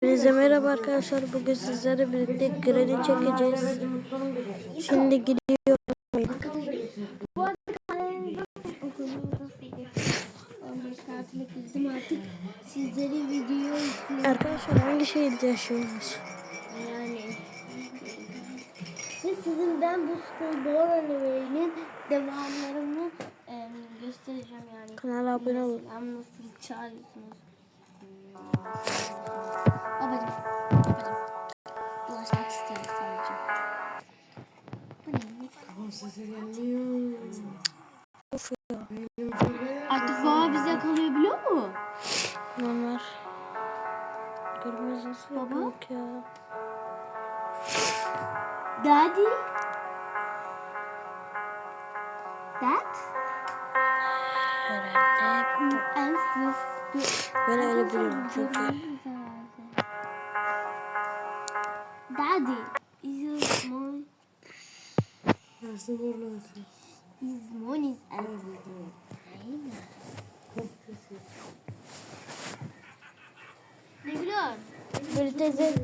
Hepinize merhaba arkadaşlar. Bugün sizlerle birlikte Granny çekeceğiz. Şimdi gidiyorum. Bu arada kanalımda okulumda 15 tatile girdim artık sizlere video yüklüyorum Arkadaşlar hangi şehirde yaşıyorsunuz? yani. Ve sizin ben bu Schoolboy anime'nin devamlarını e, göstereceğim yani. Kanala abone olun. Nasıl çağırıyorsunuz? Babacım, babacım. Ulaşmak istiyorum sadece. Bu ne? Of ya. Artık baba bize yakalayabiliyor mu? Onlar. Nasıl Baba? yapıyorduk ya. Daddy? Dad? Ben öyle biliyorum çünkü. Daddy, is mom? Nasıl borladı? His mom is empty. Ne biliyor? Böyle teyze.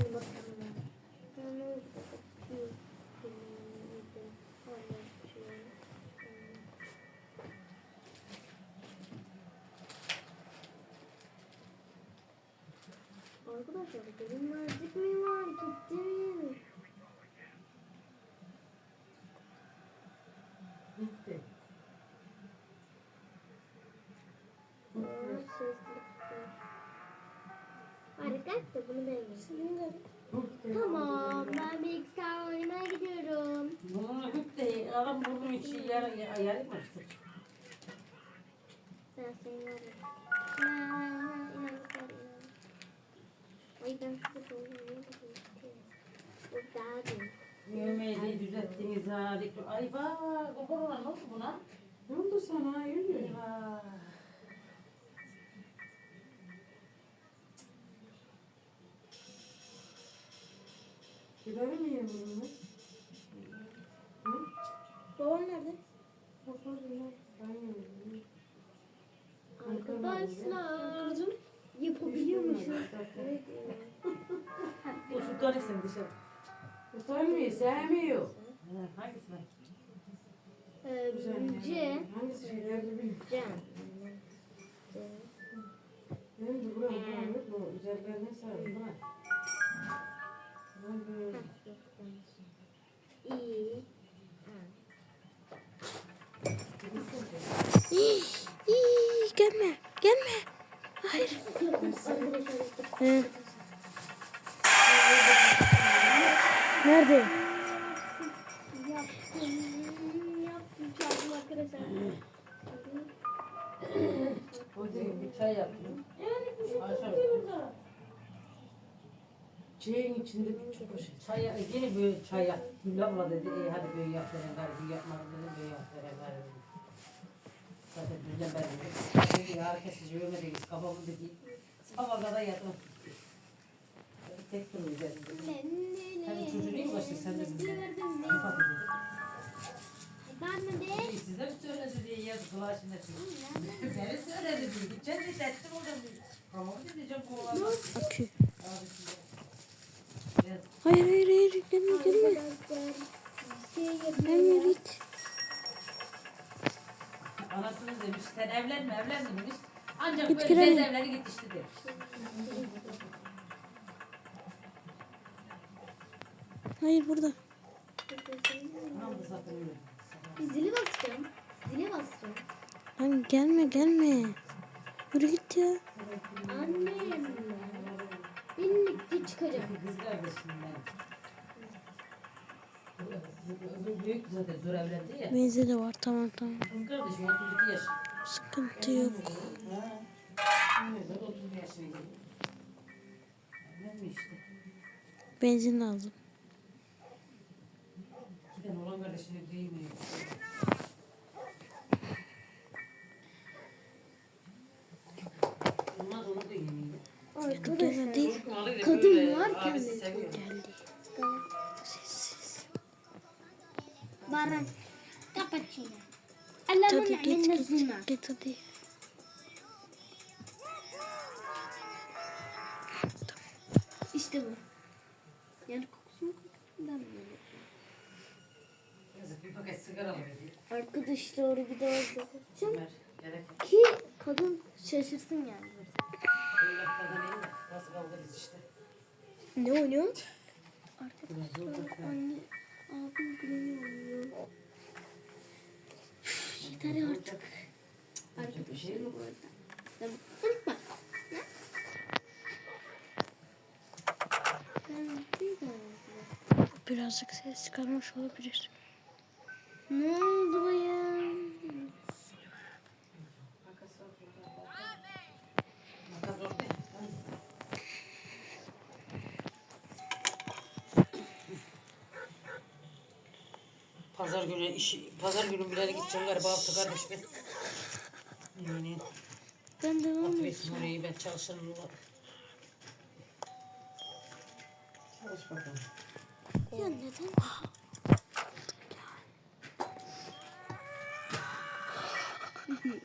Arkadaşlar bunu beğendim. Tamam ben bilgisayar oynamaya gidiyorum. Bunu bitti. Adam bunun için yara yara yapmıştır. Ben seni ya. Ha, ha, inanmışlar, inanmışlar. Ay ben şurada doldurmayı O daha değil. Yemeği de düzelttiniz ha. Ay bak. O korona ne oldu buna? Ne oldu sana? Yürü. Eyvah. Gider mi yiyin bunu? Babam nerede? Aynen. Arkadaşlar. Yapabiliyormuşuz. Evet. Bu şu karısın dışarı. Utanmıyor, sevmiyor. Hangisi var? Ee, C. Hangisi. Can. Benim de buram buram yok. Bu üzerlerine sarıldı. Gelme. Gelme. Hayır. He. Nerede? Yaptım. Yaptım. Çaldım arkadaşlar. O değil, bir çay yaptım. Evet. Aşağı. Çayın içinde bir çok hoş. Çay, yine böyle çay yap. Abla dedi, e, hadi böyle yap veren gari, yapmadım dedim, böyle yap veren gari. Zaten düzden ben dedim. Dedi, herkes yövmediniz, kafamı dedi. Sabah kadar yattım. Tek duruyor dedim. Hem çocuğu niye ulaştın sen de dedim. Kapat dedi. Ben mi de? Size mi söyledi diye yazık ulaşın etsin. Beni söyledi diye. Gideceğim diye olacağım diye. Tamam diyeceğim kovalar. Akü. Abi şimdi. Yazık. Hayır hayır gelme. Gelme git. Anasını demiş sen evlenme evlenme demiş. Ancak Git böyle girelim. bezevleri yetişti demiş. Hayır burada. Anam da zaten öyle. Zili basacağım. Zili basacağım. Lan gelme gelme. Yürü git ya. Annem. Birlikte çıkacağım. Kız kardeşim ben. Büyük zaten dur evlendi ya. Benzi de var tamam tamam. Kız kardeşim 32 yaş. Sıkıntı yok. Ha. Evet, 30 yaşına girdi. Evlenme işte. Benzin lazım. Hadi. Kadın varken de Baran. Cappuccino. Allah'ın Hadi git git. zina. Git hadi. İşte bu. Yani kokusu mu kokusundan mı? Alıyor. Arkadaşlar bir daha bakacağım. Ki kadın şaşırsın yani. Ne oynuyor? Da. Anne, Yeter artık. Bir Arkadaşlar yok. bu arada. Tabii, Unutma. Birazcık ses çıkarmış olabilir. Ne oldu ya? Pazar günü iş, pazar günü bir yere gideceğim galiba hafta kardeş ben. Yani Ben devam edeceğim. orayı ben çalışırım. Çalış bakalım. Ya neden?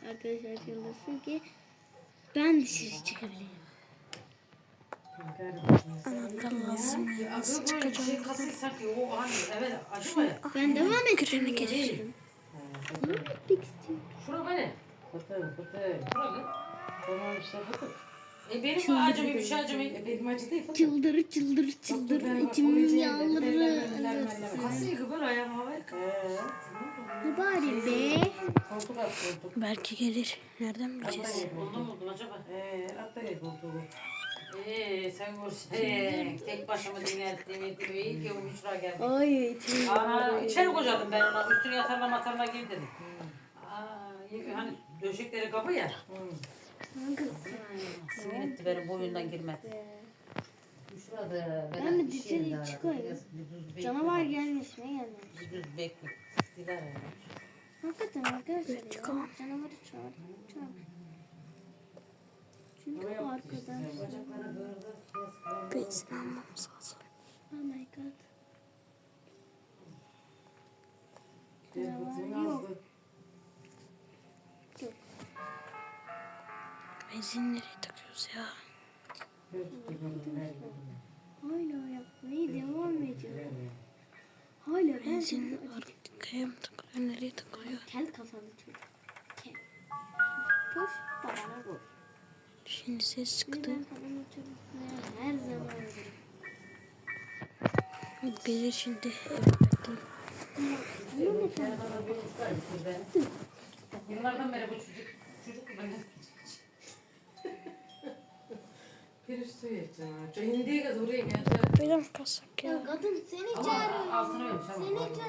Arkadaşlar yollasın ki ben dışarı çıkabilirim. Anahtar lazım ya. Nasıl Nasıl çıkacağım? Ya. Ben devam edeceğim. Değil. Devam etmek istiyorum. Şura bana. Fıtır fıtır. Şura mı? Tamam işte fıtır. E benim acımı bir şey acımı. E benim acı değil fıtır. Çıldır çıldır çıldır içimin yağları Kasayı kıvır ayağım havaya. Ne bari be? Belki gelir. Nereden bileceğiz? Ondan oldun acaba? Eee hatta gel koltuğu. Eee sen görsen tek başıma dinlettiğimi iyi ki o Müşra geldi. Ay içim Aa, içeri kocadım ben ona. Üstüne yatarla matarla gir dedim. Aa, iyi- hani döşekleri kapı ya. Sinir etti benim boyundan girmedi. Müşra da Ben mi dışarı çıkayım? Canavar gelmiş mi gelmemiş? Düz bekle. Dilara. Hakikaten arkadaşlar ya. Canavarı çağır. Çağır. Arkadaşlar. Benzin almamız. Oh my god. Canavar yok. Benzin nereye takıyoruz ya? Hala yapmaya devam ediyor. Hala ben Benzin arkaya mı takılıyor? Nereye takılıyor? Kel kafalı çocuk. Kel. Koş babana koş. Şimdi ses çıktı. Her zaman. Gelir şimdi. Yıllardan beri bu çocuk çocuk ben Bir üstü yiyeceğim. Hindiye kadar oraya geldi. Böyle mi kalsak Ya ya? kadın seni çağırıyor. Seni çağırıyor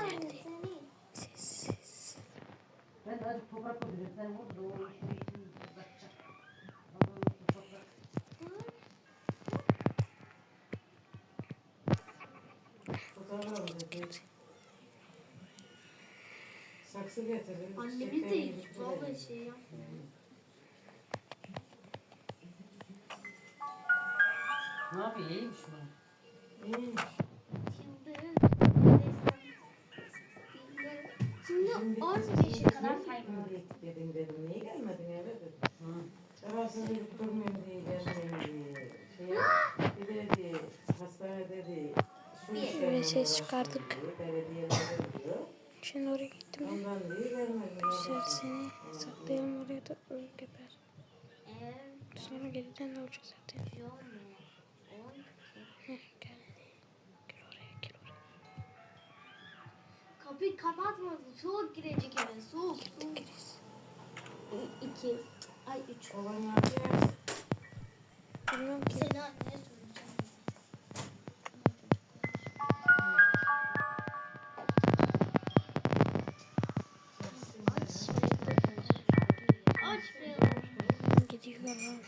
Getirin. Annemiz de hiç vallahi şey yapmıyor. Ne yapıyor? İyiymiş mi? İyiymiş. Şimdi 15'e kadar. Hindi dedim dedim. Niye gelmedin eve dedim. Sabahsın dedik durmuyorum diye gelmeyeyim diye. Şey, bir de dedi, hastanede dedi. Su işlerine Böyle ses uğraştım çıkardık. Şimdi oraya gittim. Güzel seni saklayalım oraya da öl geber. Sonra geleceğin ne olacak zaten. Heh, gel. Gel oraya gel oraya. Kapıyı kapatmasın. Soğuk girecek eve. Soğuk. soğuk. Giriz. İki. Ay üç. Olan. Bilmiyorum ki. Seni anneye Gidiyorum.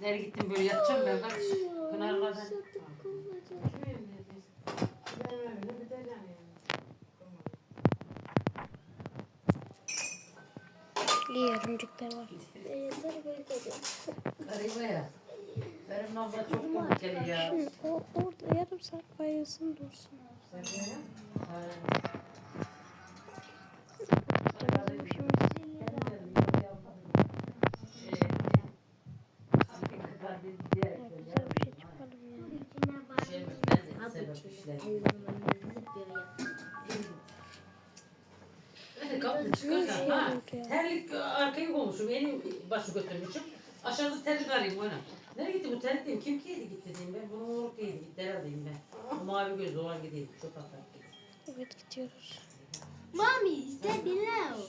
Nereye gittim böyle yatacağım ben bak. De yani. İyi örümcekler var. Garibe ya. Benim nabla çok tehlikeli ya. Şimdi o orada yarım saat bayılsın dursun. Sen de de sebep işlerim. Ben de kapı Ne işe çıkarken ha. yarıyor ki ya? Terlik arkaya koymuşum. Elim başı götürmüşüm. Aşağıda terlik arayayım ona. Nereye gitti bu terlik diyeyim. Kim giydi gitti diyeyim ben. Bunu moruk giydi gitti herhalde diyeyim ben. O mavi gözlü olan gideyim. Çok atar gitti. Evet gidiyoruz. Mommy, stay below.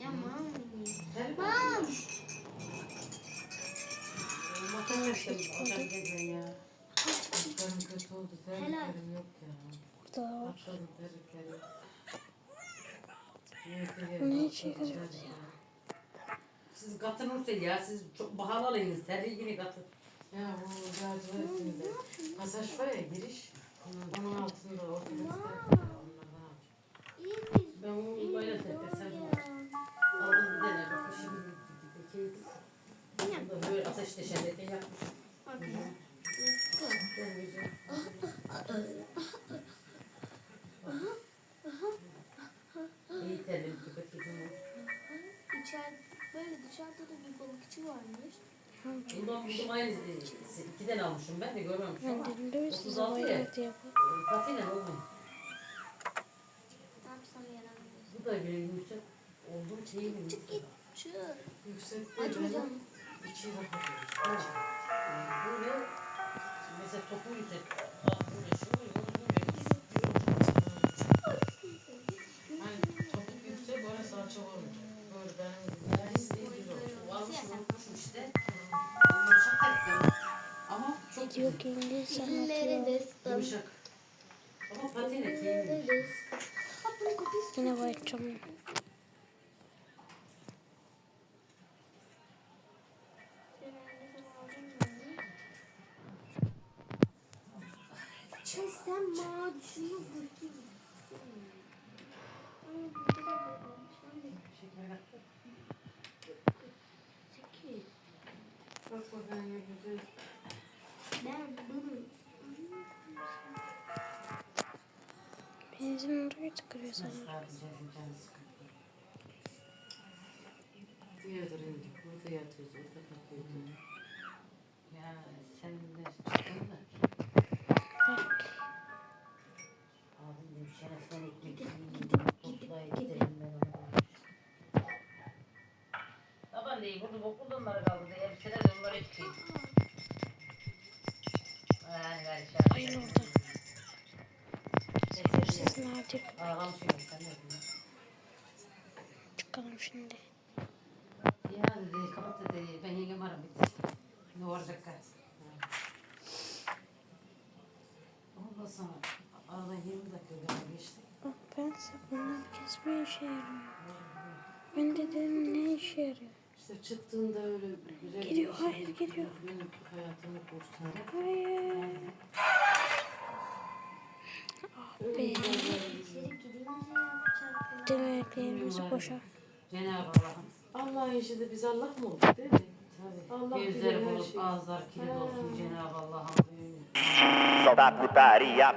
Yeah, mommy. Terlik Mom. Makarna istedim. Akşam gezmeyin ya. Ya. Burada var. Ne işe yarıyor ya? Siz katın olsa ya. Siz çok pahalı alayınız. Terliği yine katın. Ya bu lacivertinde pasaj var ya giriş. Onun altında ortada. Ben onu böyle sevmem. Aldım bir tane. Bak şimdi gitti. Bunu da böyle ateş deşerlerken yapmışım. İyi köpek gibi. İçeride, böyle dışarıda da bir balıkçı varmış. Bundan buldum aynı ikiden almışım ben de görmemişim Ben ama. de Louis 36 zaman ya. Patine yaramıyor. Bu da bir yüksek olduğum şeyi mi? Çık git. Çık. Yüksek değil benim. İçi rahat. Ha. Bu ne? Mesela topu? Hani topuk yüksek böyle salça olmuyor. Benim. Varmış işte. Yumuşak. Ama çok İngiliz yumuşak. Ama patine keyifli. Yine bakacağım. Ben bunu Benzin oraya tıkırıyor sanırım. Diğerleri indik. Burada yatıyoruz. Orada kalkıyoruz. Ne yapıyorsun? Çıkalım şimdi. Ya dedi kapat dedi ben yengem bitti. Ne olacak? Ondan sonra arada 20 dakika geçti. Bak ben sabundan kesme işe yarıyor. Ben de dedim ne işe yarıyor? İşte çıktığında öyle güzel Geliyor, bir şey, hayır, geliyor. Benim hayatımı kurtardı. Hayır. Ah be. gidince yapacak. Demeklerimiz boşa. Cenab-ı Allah'ım. Allah'ın işi de biz Allah mı olduk değil mi? Tabii. Allah bilir Gözler her bulup şeyi. ağızlar kilit olsun. Cenab-ı Allah'ım. Soda putaria.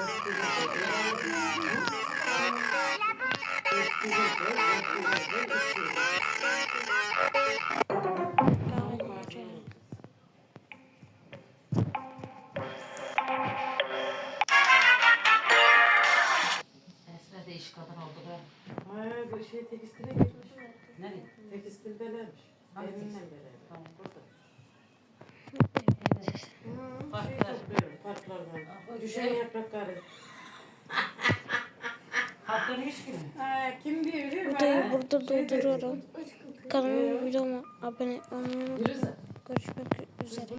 Esra değişik kadın oldu be. Ha şey tekstile girmiş. Nereye? Tekstildelermiş. Hangi Benimle tekstil? beraber. Tamam. Burada. Şey Parklar. parklardan. Ah, Düşen yaprakları. Hakkını iş günü. Ha kim? Videoyu Ha? burada Şey durduruyorum. Kanalıma videoma abone olmayı unutmayın. Görüşmek üzere.